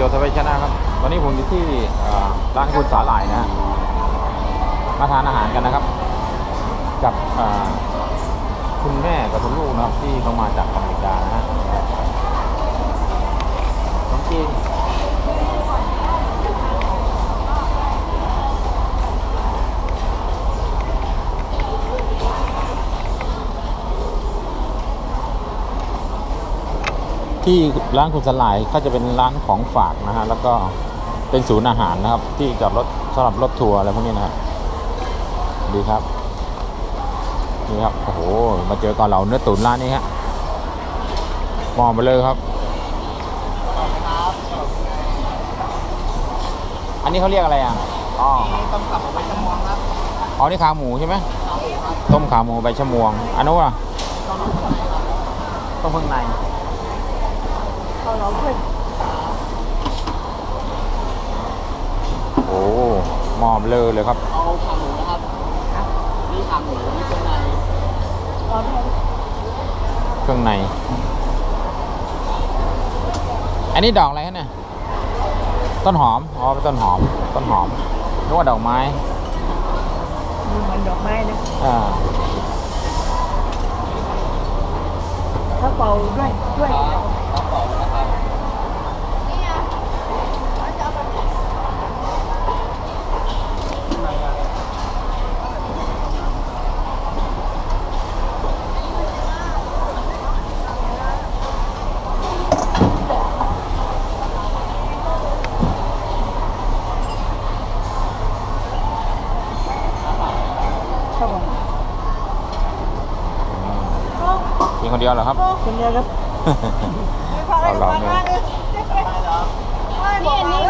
โจทวีชนะครับตอนนี้ผมอยู่ที่ร้านคุณสาหร่ายนะมาทานอาหารกันนะครับ กับคุณแม่กับคุณลูกนะครับที่เขามาจากอเมริกานะฮะน้องจีน ที่ร้านคุณสลายก็จะเป็นร้านของฝากนะฮะแล้วก็เป็นศูนย์อาหารนะครับ ที่จอดรถสำหรับรถทัวร์อะไรพวกนี้นะครับดีครับนี่ครับโอ้โหมาเจอก่อนเราเนื้อตุ๋นร้านนี้ฮะมองไปเลยครับ อันนี้เขาเรียกอะไรอะอ๋อต้มกลับเอาไปจำมองครับอ๋อนี่ขาหมูใช่ไหมต้มขาหมูใบชะมวงอันนู้นอะต้มเครื่องใน เอาเราเพื่อน โอ้หมอมเลยเลยครับ เอาขาหมูนะครับนี่ขาหมูนี่เป็นในเอาไปเครื่องใน อันนี้ดอกอะไรฮะเนี่ย ต้นหอม อ๋อ เป็นต้นหอม ต้นหอมนึกว่าดอกไม้มีมันดอกไม้นะอ่าถ้าเป่าด้วยด้วย ครับผมกินคนเดียวเหรอครับ คนเดียวครับเอาลองเลยนี่อันนี้มีมีทั้งเนื้อทั้งหมูใช่ปะคะต้องห